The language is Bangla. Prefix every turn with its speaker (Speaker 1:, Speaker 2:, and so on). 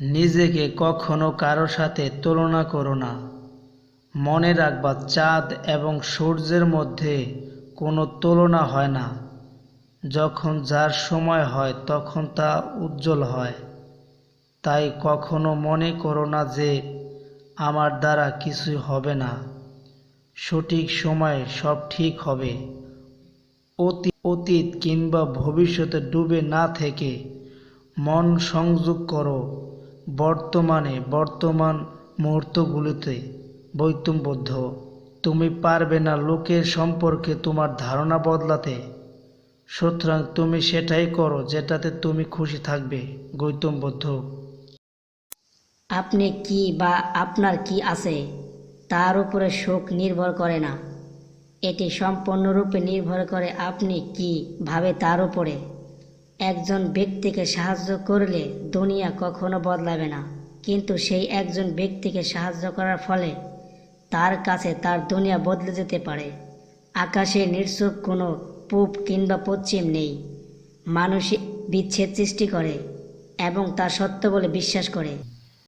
Speaker 1: নিজেকে কখনো কারও সাথে তুলনা করো না। মনে রাখবা, চাঁদ এবং সূর্যের মধ্যে কোনো তুলনা হয় না। যখন যার সময় হয়, তখন তা উজ্জ্বল হয়। তাই কখনো মনে করো না যে আমার দ্বারা কিছুই হবে না। সঠিক সময়ে সব ঠিক হবে। অতি অতীত কিংবা ভবিষ্যতে ডুবে না থেকে মন সংযোগ করো। বর্তমানে, বর্তমান মুহূর্তগুলিতে বৈতম্যবদ্ধ। তুমি পারবে না লোকের সম্পর্কে তোমার ধারণা বদলাতে। সুতরাং তুমি সেটাই করো যেটাতে তুমি খুশি থাকবে, গৌতমবদ্ধ।
Speaker 2: আপনি কি বা আপনার কি আছে, তার উপরে শোক নির্ভর করে না। এটি সম্পূর্ণরূপে নির্ভর করে আপনি কি ভাবে তার উপরে। একজন ব্যক্তিকে সাহায্য করলে দুনিয়া কখনো বদলাবে না। কিন্তু সেই একজন ব্যক্তিকে সাহায্য করার ফলে তার কাছে তার দুনিয়া বদলে যেতে পারে। আকাশে নির্সুপ কোনো পূব কিংবা পশ্চিম নেই। মানুষ বিচ্ছেদ সৃষ্টি করে এবং তা সত্য বলে বিশ্বাস করে।